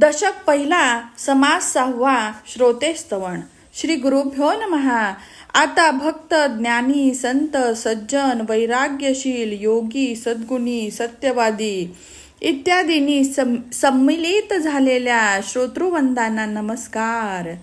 दशक पहिला समास सहावा श्रोते स्तवण श्री गुरुभ्यो नमहा आता भक्त ज्ञानी संत सज्जन वैराग्यशील योगी सद्गुणी सत्यवादी इत्यादींनी सम सम्मिलित झालेल्या श्रोतृवंदांना नमस्कार.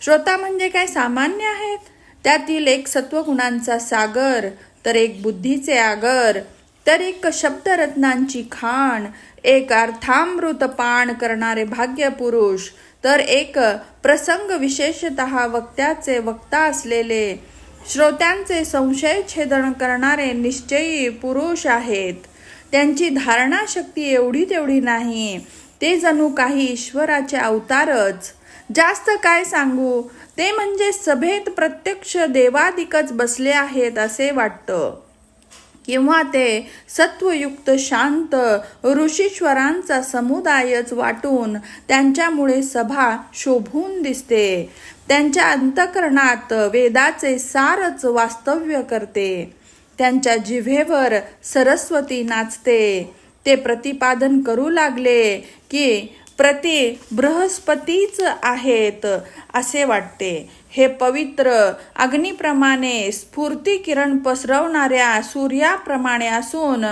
श्रोता म्हणजे काय सामान्य आहेत? त्यातील एक सत्वगुणांचा सागर तर एक बुद्धीचे आगर तर एक शब्दरत्नांची खाण एक अर्थामृत पान करणारे भाग्यपुरुष तर एक प्रसंग विशेषत वक्त्याचे वक्ता असलेले श्रोत्यांचे संशय छेदन करणारे निश्चयी पुरुष आहेत. त्यांची धारणा शक्ती एवढी तेवढी नाही ते जणू काही ईश्वराचे अवतारच. जास्त काय सांगू ते म्हणजे सभेत प्रत्यक्ष देवादिकच बसले आहेत असे वाटतं. किंवा ते सत्वयुक्त शांत ऋषीश्वरांचा समुदायच वाटून त्यांच्यामुळे सभा शोभून दिसते. त्यांच्या अंतकरणात वेदाचे सारच वास्तव्य करते. त्यांच्या जिव्हेवर सरस्वती नाचते. ते प्रतिपादन करू लागले की प्रति बृहस्पतीच आहेत असे वाटते. हे पवित्र अग्निप्रमाणे स्फूर्ती किरण पसरवणाऱ्या सूर्याप्रमाणे असून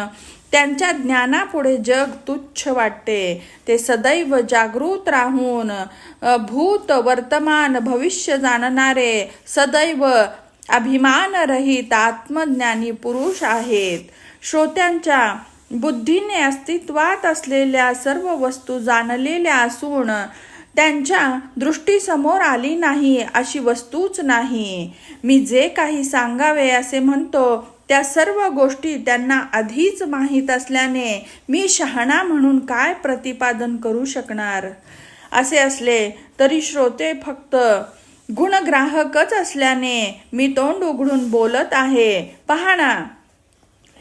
त्यांच्या ज्ञानापुढे जग तुच्छ वाटते. ते सदैव जागृत राहून भूत वर्तमान भविष्य जाणणारे सदैव अभिमानरहित आत्मज्ञानी पुरुष आहेत. श्रोत्यांच्या बुद्धीने अस्तित्वात असलेल्या सर्व वस्तू जाणलेल्या असून त्यांच्या दृष्टीसमोर आली नाही अशी वस्तूच नाही. मी जे काही सांगावे असे म्हणतो त्या सर्व गोष्टी त्यांना आधीच माहीत असल्याने मी शहाणा म्हणून काय प्रतिपादन करू शकणार? असे असले तरी श्रोते फक्त गुणग्राहकच असल्याने मी तोंड उघडून बोलत आहे. पहा ना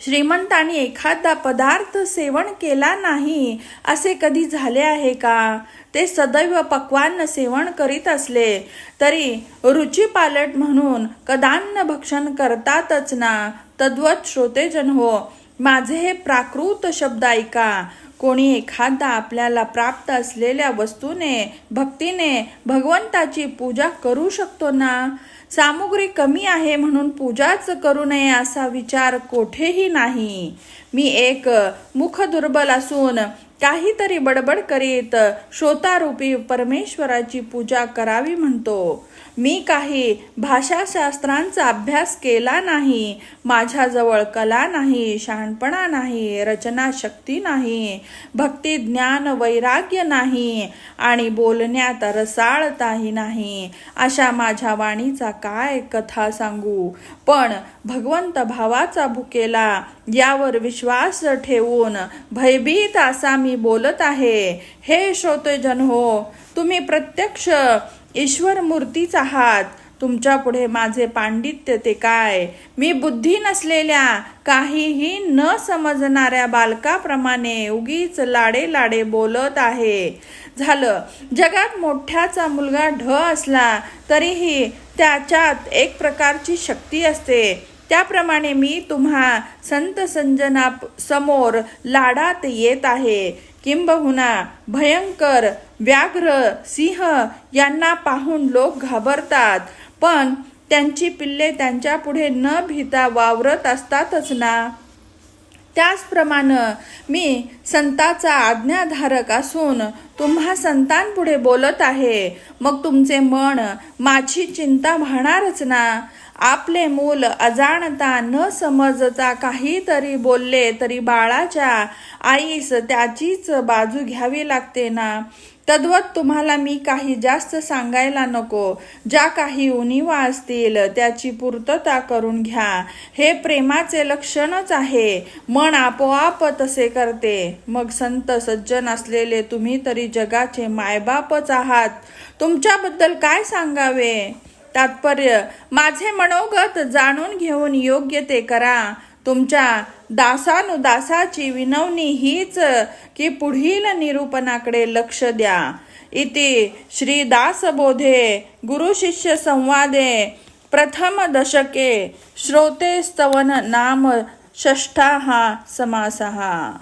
श्रीमंतांनी एखादा पदार्थ सेवन केला नाही असे कधी झाले आहे का? ते सदैव पक्वान्न सेवन करीत असले तरी रुची पालट म्हणून कदान्न भक्षण करतातच ना? तद्वत श्रोतेजन हो माझे हे प्राकृत शब्द ऐका. कोणी एखादा आपल्याला प्राप्त असलेल्या वस्तूने भक्तीने भगवंताची पूजा करू शकतो ना? सामुग्री कमी आहे म्हणून पूजाच करू नये असा विचार कोठेही नाही. मी एक मुख दुर्बल असून काहीतरी बडबड करीत श्रोतारूपी परमेश्वराची पूजा करावी म्हणतो. मी काही भाषाशास्त्रांचा अभ्यास केला नाही. माझ्याजवळ कला नाही शहाणपणा नाही रचनाशक्ती नाही भक्ती ज्ञान वैराग्य नाही आणि बोलण्यात रसाळताही नाही. अशा माझ्या वाणीचा काय कथा सांगू? पण भगवंत भावाचा भुकेला यावर विश्वास ठेवून भयभीत असा मी बोलत आहे. हे श्रोतेजन हो तुम्ही प्रत्यक्ष ईश्वर मूर्तीच आहात. तुमच्यापुढे माझे पांडित्य ते काय? मी बुद्धी नसलेल्या काहीही न समजणाऱ्या बालकाप्रमाणे उगीच लाडे लाडे बोलत आहे. झालं. जगात मोठ्याचा मुलगा ढ असला तरीही त्याच्यात एक प्रकारची शक्ती असते. त्याप्रमाणे मी तुम्हा संत संजना समोर लाडात येत आहे. किंबहुना भयंकर व्याघ्र सिंह यांना पाहून लोक घाबरतात. पण त्यांची पिल्ले त्यांच्या पुढे न भीता वावरत असतातच ना. त्याचप्रमाणे मी संताचा आज्ञाधारक असून तुम्हा संतांपुढे बोलत आहे. मग तुमचे मन माझी चिंता वाहणारच ना. आपले मूल अजाणता न समजता काहीतरी बोलले तरी बाळाच्या आईस त्याचीच बाजू घ्यावी लागते ना. तद्वत तुम्हाला मी काही जास्त सांगायला नको. ज्या काही उणीवा असतील त्याची पूर्तता करून घ्या. हे प्रेमाचे लक्षणच आहे. मन आपोआप तसे करते. मग संत सज्जन असलेले तुम्ही तरी जगाचे मायबापच आहात. तुमच्याबद्दल काय सांगावे? तात्पर्य माझे मनोगत जाणून घेऊन योग्य ते करा. तुमच्या दासानुदासाची विनवणी हीच की पुढील निरूपणाकडे लक्ष द्या. इति श्री दासबोधे गुरुशिष्य संवादे प्रथम दशके श्रोते स्तवन नाम षष्ठा हा समासहा